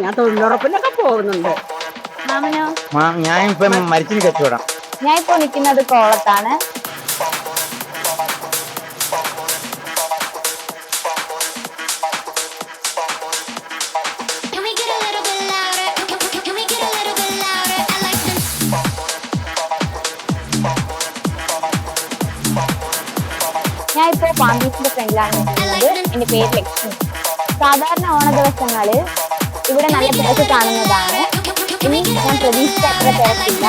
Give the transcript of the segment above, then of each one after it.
ഞാൻ തൊഴിലുറപ്പിനൊക്കെ പോകുന്നുണ്ട് മാമനോ ഞാൻ ഇപ്പം മരിച്ചിന് കച്ചവടം ഞാൻ ഇപ്പോ നിൽക്കുന്നത് കോളത്താണ് Can we get a little bit louder? Can, can, can we get a little bit louder? I like to ഞാൻ ഇപ്പോൾ പാമ്പീസിന്റെ ഫ്രണ്ടിലാണ് നിൽക്കുന്നത് എന്റെ പേര് ലക്ഷ്മി സാധാരണ ഓണ ദിവസങ്ങളിൽ ഇവിടെ നല്ല തിരക്ക് കാണുന്നതാണ്. ഇനി ഞാൻ പ്രതീക്ഷിച്ച അത്ര തിരക്കില്ല?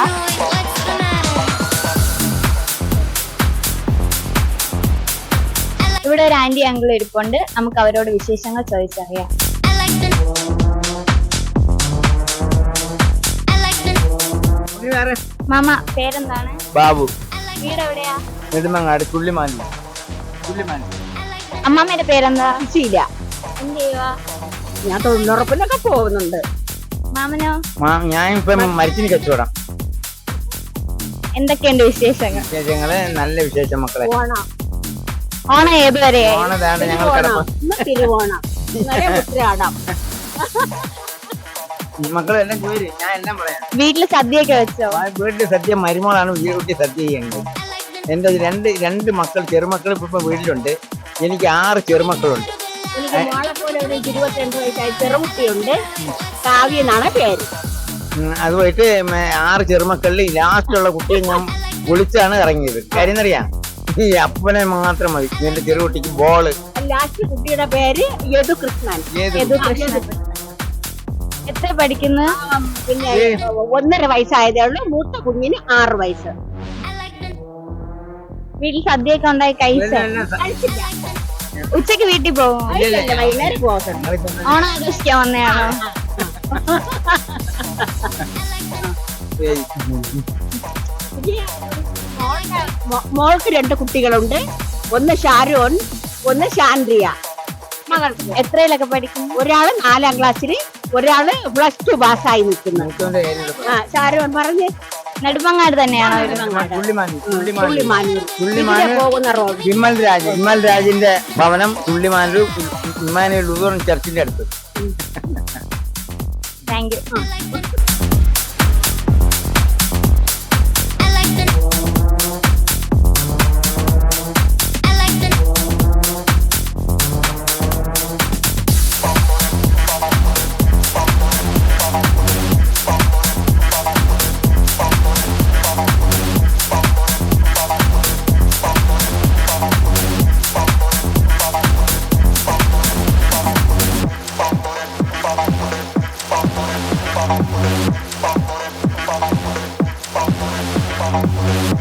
ഇവിടെ ഒരു ആന്റി അങ്കിൾ ഇരിപ്പുണ്ട്. നമുക്ക് അവരോട് വിശേഷങ്ങൾ ചോദിച്ചറിയാം. മാമ പേരെന്താണ്? ബാബു. വീട് എവിടെയാ നെടുമങ്ങാട് ചുള്ളിമാലി ചുള്ളിമാലി അമ്മാമ്മയുടെ പേരെന്താ? ശീല. എന്ത് ചെയ്യുവാ? ഞാൻ തൊഴിലുറപ്പിനൊക്കെ പോകുന്നുണ്ട്. മാമനോ? ഞാൻ ഇപ്പം മരിച്ചിന് കച്ചവടം. എന്തൊക്കെയുണ്ട് വിശേഷങ്ങൾ? വിശേഷങ്ങൾ നല്ല വിശേഷം മക്കളെ. ഓണം. ഓണം ഏതുവരെയായി ഓണതാണ് ഞങ്ങൾ തിരുവോണം കിടപ്പ്. തിരുവോണം. ഇന്നലെ ഉത്രാടം മക്കളെല്ലാം ചോര് ഞാൻ എല്ലാം പറയാം. വീട്ടിൽ സദ്യയൊക്കെ വെച്ചോ? വീട്ടിൽ സദ്യ മരുമോളാണ് വീട്ടിൽ സദ്യ ചെയ്യുന്നത്. എന്റെ രണ്ട് രണ്ട് മക്കൾ ചെറുമക്കൾ ഇപ്പൊ വീട്ടിലുണ്ട്. എനിക്ക് ആറ് ചെറുമക്കളുണ്ട്. ഒരു ഇരുപത്തിരണ്ട് വയസ്സായ ചെറുകുട്ടിയുണ്ട്. കാവ്യ എന്നാണ് പേര് അതുമായിട്ട് ആറ് ചെറുമക്കളിൽ ലാസ്റ്റുള്ള കുട്ടിയെ ഞാൻ വിളിച്ചാണ് ഇറങ്ങിയത്. കാര്യം എന്നറിയാം ഈ അപ്പനെ മാത്രം മതി. എന്റെ ചെറുകുട്ടിക്ക് ബോൾ. ലാസ്റ്റ് കുട്ടിയുടെ പേര് യദു കൃഷ്ണൻ യദു കൃഷ്ണൻ എത്ര പഠിക്കുന്നു? പിന്നെ ഒന്നര വയസ്സായതേ ഉള്ളൂ. മൂത്ത കുഞ്ഞിന് ആറ് വയസ്സ്. വീട്ടിൽ സദ്യയൊക്കെ ഉണ്ടായി കഴിച്ചോ? കഴിച്ചില്ല. ഉച്ചയ്ക്ക് വീട്ടിൽ പോകും വൈകുന്നേരം പോകുന്നു ഓണം ആഘോഷിക്കാൻ വന്നതാണോ മോൾക്ക് രണ്ട് കുട്ടികളുണ്ട്. ഒന്ന് ഷാരോൺ ഒന്ന് ഷാൻഡ്രിയ മകൾ. എത്രയിലൊക്കെ പഠിക്കും? ഒരാൾ നാലാം ക്ലാസ്സിൽ ഒരാൾ പ്ലസ് ടു പാസ്സായി നിൽക്കുന്നു. ആ ഷാരോൺ പറഞ്ഞ്. നെടുമങ്ങാട് തന്നെയാണോ വിമൽ രാജ് വിമൽ രാജിന്റെ ഭവനം പുള്ളിമാനൂർ ഇമ്മാനൂർ ചർച്ചിന്റെ അടുത്ത്. Thank you